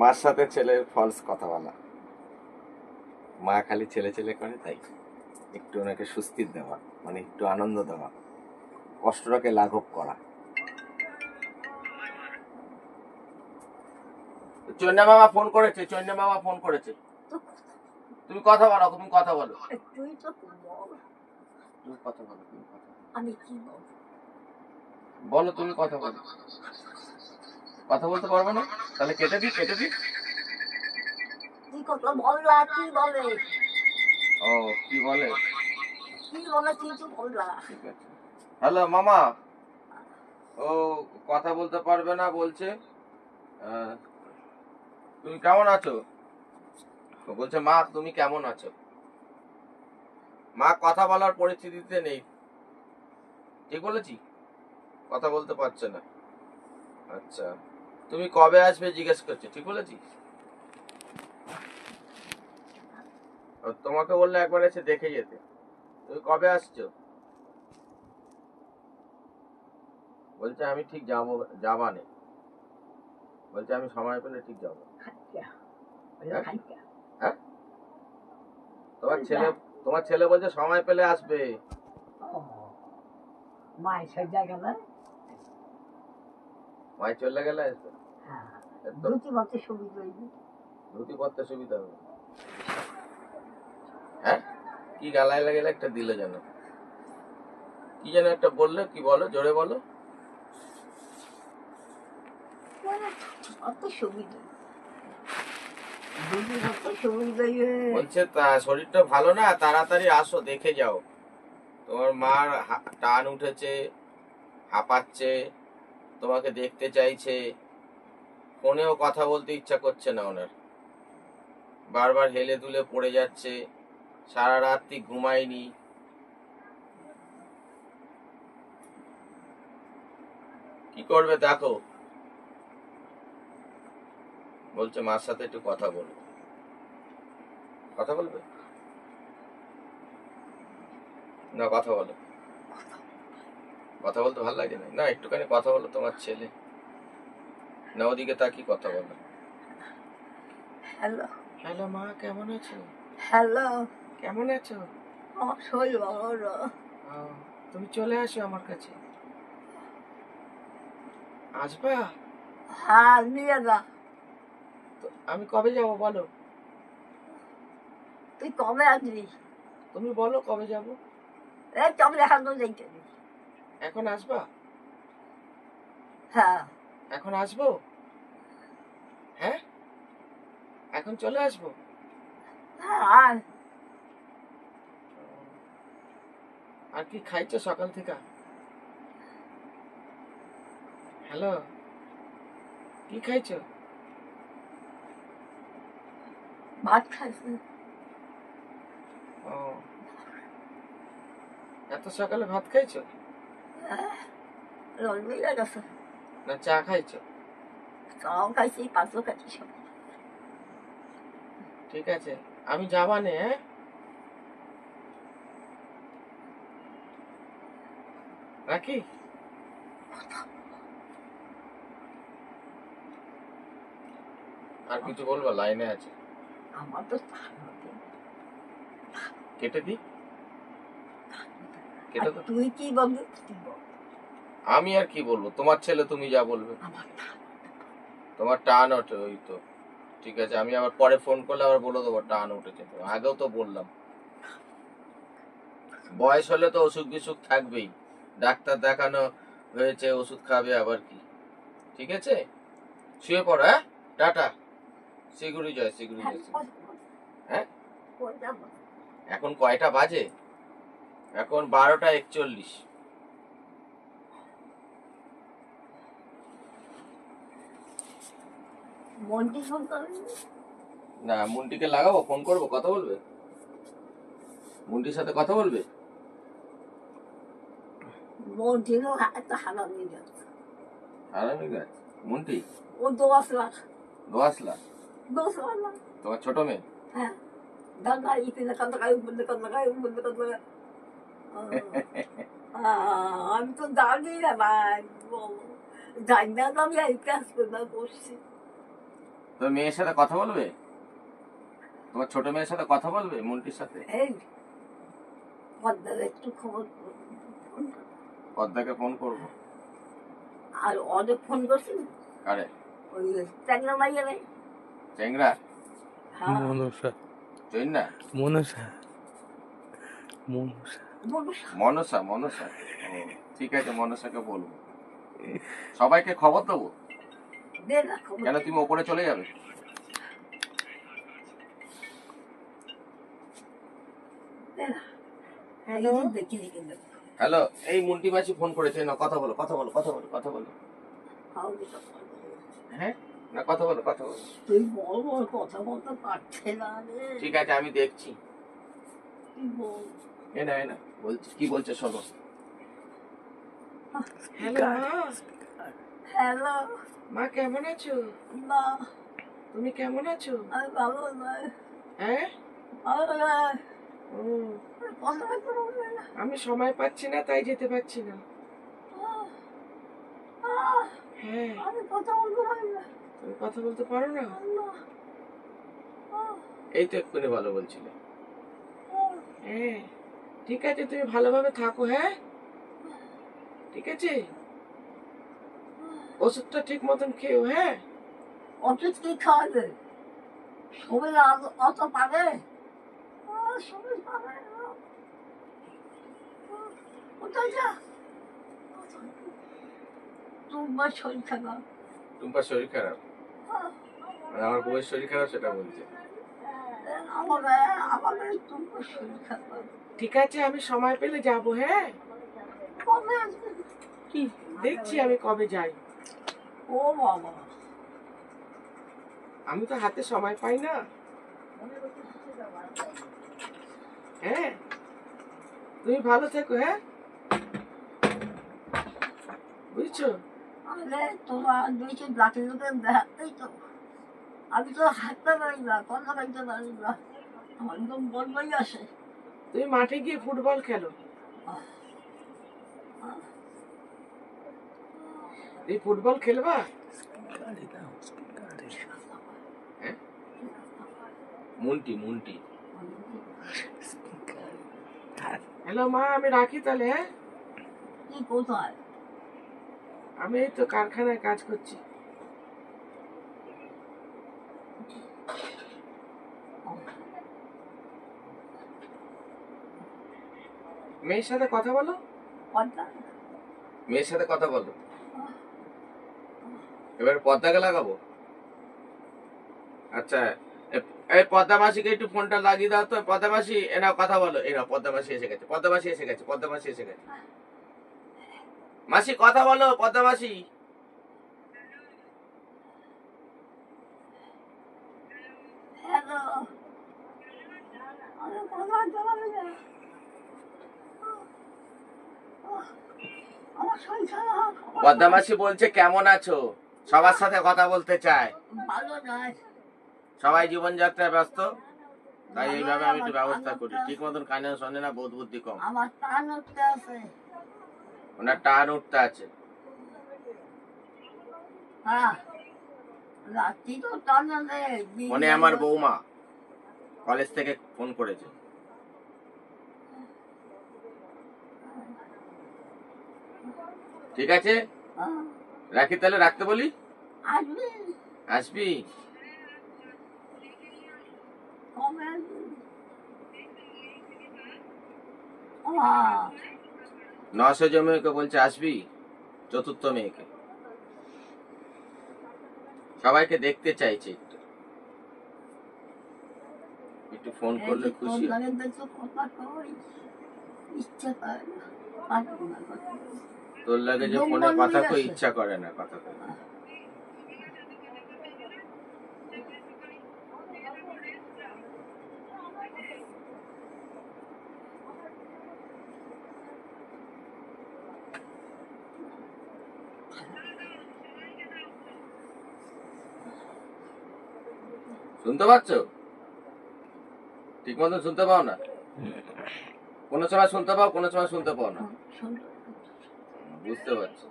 মার সাথে ছেলের ফলস কথা বলা মা খালি ছেলে ছেলে করে তাই। একটু ওনাকে সুস্থির দেওয়া মানে একটু আনন্দ দেওয়া কষ্টটাকে লাঘব করা। চন্যা মামা ফোন করেছে চন্যা মামা ফোন করেছে। তুমি কথা বলো তুমি কথা বলো। তুই তো তুমি কথা বলো তুমি কথা বলো। আমি কি বলো তুমি কথা বলো। কথা বলতে পারবে না? তাহলে কেটে দিই কেটে কি বলে? ও কি বলে? কি বলে হ্যালো মামা। ও কথা বলতে পারবে না বলছে। তুমি কেমন আছো? ও বলছে মা তুমি কেমন আছো? মা কথা বলার পরিস্থিতিতে নেই। ঠিক বলেছি? কথা বলতে পারছে না। আচ্ছা। তুমি কবে আসবে জিজ্ঞেস করছে ঠিক বলেছি তোমাকে বললে একবার এসে দেখে যেতে। তুমি কবে আসছো? বলছে আমি ঠিক যাব যাবানে বলছে আমি সময় পেলে ঠিক যাব। খাইয়া খাইয়া তোমার ছেলে তোমার ছেলে বলছে সময় পেলে আসবে। মায়ের সজ্জা গেল মাই চলে গেলে সুবিধা হইবে ধুতি সুবিধা হবে। হ্যাঁ? কি গালায় একটা দিলে যেন। কি যেন একটা বললে কি বলো জোরে বলো। অত সুবিধা বলছে তা শরীরটা ভালো না তাড়াতাড়ি আসো দেখে যাও। তোমার মার টান উঠেছে হাঁপাচ্ছে। তোমাকে দেখতে চাইছে। ফোনেও কথা বলতে ইচ্ছা করছে না ওনার। বারবার হেলে দুলে পড়ে যাচ্ছে। সারা রাত্রি ঘুমায়নি। কি করবে দেখো। বলছে, মার সাথে একটু কথা বলব কথা বলবে? না, কথা বলো। কথা বলতে ভালো লাগে না? না একটুখানি কথা বলো তোমার ছেলে। না ওদিকে তাকি কথা বলো। হ্যালো। হ্যালো মা কেমন আছো? হ্যালো। কেমন আছো? আমার শরীর ভালো তুমি চলে আসো আমার কাছে। আসবা? হ্যাঁ নিয়ে যা। তো আমি কবে যাব বলো? তুই কবে আসবি? তুমি বলো কবে যাব? এই তবে এখন তো দেখতে দিবি এখন আসবা? হ্যাঁ। এখন আসব? হ্যাঁ? এখন চলে আসব? হ্যাঁ আর কি খাইছো সকাল থেকে? হ্যালো? কি খাইছো? ভাত খাইছি। ও। এত সকালে ভাত খাইছো? গেছে না চা খাইছো চাও খাইছি পাঁচও খাইছি সব ঠিক আছে আমি যাবানে হ্যাঁ রাখি আর কিছু বলব? লাইনে আছে। আমার তো কেটে দি কেটে আর তো তুই কি বলবি? আমি আর কি বলব? তোমার ছেলে তুমি যা বলবে। তোমার টান ওঠে ওই তো। ঠিক আছে আমি আবার পরে ফোন করলে আবার বলে দেবো টান উঠেছে আগেও তো বললাম। বয়স হলে তো অসুখ বিসুখ থাকবেই। ডাক্তার দেখানো হয়েছে ওষুধ খাবে আবার কি। ঠিক আছে? শুয়ে পড়ো হ্যাঁ? টাটা। শিগুড়ি জয় শিগুড়ি জয় হ্যাঁ? কই এখন কয়টা বাজে? এখন বারোটা একচল্লিশ। না মুন্টিকে লাগাবো ফোন করব কথা বলবে? মুন্টির সাথে কথা বলবে? হারামি গেছে। মুন্টি? ও লাখ। না তোমার ছোট মেয়ে? হ্যাঁ। দাদা কান্দা কান্দা কান্দা আমি তো জানি না ভাই জানি না আমি এই কাজ করতে তো মেয়ের সাথে কথা বলবে? তোমার ছোট মেয়ের সাথে কথা বলবে মন্টির সাথে? এই পদ্মার একটু খবর ফোন পদ্মাকে ফোন করব। আর অনেক ফোন করছি আরে ওই ট্যাংরা মাইয়া নেই চেংরা হ্যাঁ। মনসা। চৈন্না মনসা। মনসা। বলুস মনসা মনসা। ও, ঠিক আছে মনসাকে বলব। সবাইকে খবর দেবো? দে না কেন তুমি ওপরে চলে যাবে? হ্যালো? এই যে দেখি দেখি দেখি। হ্যালো এই মুন্টি মাসি ফোন করেছে। না কথা বলো কথা বলো কথা বলো কথা বলো। হ্যাঁ? না কথা বলো কথা বলো। তুই বল বল কথা বলতে পারছে না ঠিক আছে আমি দেখছি। তুই বল। এ না এ না। কি বলছে শোনো হ্যালো মা। হ্যালো মা কেমন আছো? না তুমি কেমন আছো? আমি ভালো নয় হ্যাঁ? ভালো নয় কথা বলতে পারবে না। আমি সময় পাচ্ছি না তাই যেতে পারছি না। হ্যাঁ। আমি কথা বলতে পারি না। তুমি কথা বলতে পারো না? এই তো এক্ষুনি ভালো বলছিলে। হ্যাঁ। ঠিক আছে তুমি ভালোভাবে থাকো হ্যাঁ? ঠিক আছে? ওষুধটা ঠিক মতন খেও হ্যাঁ? অফিস কি খাওয়াবে? সবাই অত পাবে? সবাই পাবে। কোথায় যা? তোমার শরীর খারাপ। টুম্পার শরীর খারাপ? আহ, মানে আমার বউয়ের শরীর খারাপ সেটা বলছে। ঠিক আছে আমি সময় পেলে যাব হ্যাঁ? কি? দেখছি আমি কবে যাই। ও বাবা। আমি তো হাতে সময় পাই না। হ্যাঁ? তুমি ভালো থেকো হ্যাঁ? বুঝছ? আরে তোমার দুটো দেখাতেই তো। আমি তো হাঁটতে পারি না কথা বলতে পারি না। আমার তো বলবই আসে তুমি মাঠে গিয়ে ফুটবল খেলো? তুমি ফুটবল খেলবা? মুন্টি মুন্টি। হ্যালো মা আমি রাখি তাহলে হ্যাঁ? কোথায়? আমি এই তো কারখানায় কাজ করছি। মেয়ের সাথে কথা বলো। মেয়ের সাথে কথা বলো। এবার পদ্মাকে লাগাবো। আচ্ছা এই পদ্মা মাসিকে একটু ফোনটা লাগিয়ে দাও তো। পদ্মা মাসি এনা কথা বলো। এই না পদ্মা মাসি এসে গেছে পদ্মা মাসি এসে গেছে পদ্মা মাসি এসে গেছে। মাসি কথা বলো পদ্মা মাসি হ্যালো। আরে কোথায় চালাবে না আমার শরীর খারাপ পদ্মা মাসি বলছে কেমন আছো? সবার সাথে কথা বলতে চায়। সবাই জীবনযাত্রায় ব্যস্ত তাই এইভাবে আমি একটু ব্যবস্থা করি। ঠিক মতন কানে শোনে না বোধ বুদ্ধি কম। আমার টান ওনার টান উঠতে আছে। হ্যাঁ মনে আমার বৌমা। কলেজ থেকে ফোন করেছে। ঠিক আছে? রাখি তাহলে রাখতে বলি? আসবি। নশো জমিকে বলছে আসবি? চতুর্থ মেয়েকে। সবাইকে দেখতে চাইছে একটু। একটু ফোন করলে যে খুশি তোর লাগে। তোর যে ফোনে কথা কই ইচ্ছা করে না কথা কই। শুনতে পাচ্ছ? ঠিক মতো শুনতে পাও না? কোনো সময় শুনতে পাও কোনো সময় শুনতে পাও না? বুঝতে পারছি।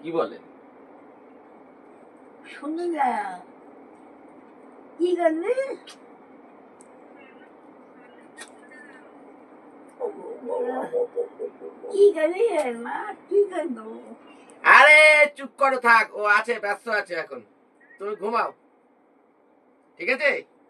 কি বলে? শুনি না কি করলি কি করলি মা? কি করব আরে চুপ করো থাক ও আছে ব্যস্ত আছে এখন। তুমি ঘুমাও। ঠিক আছে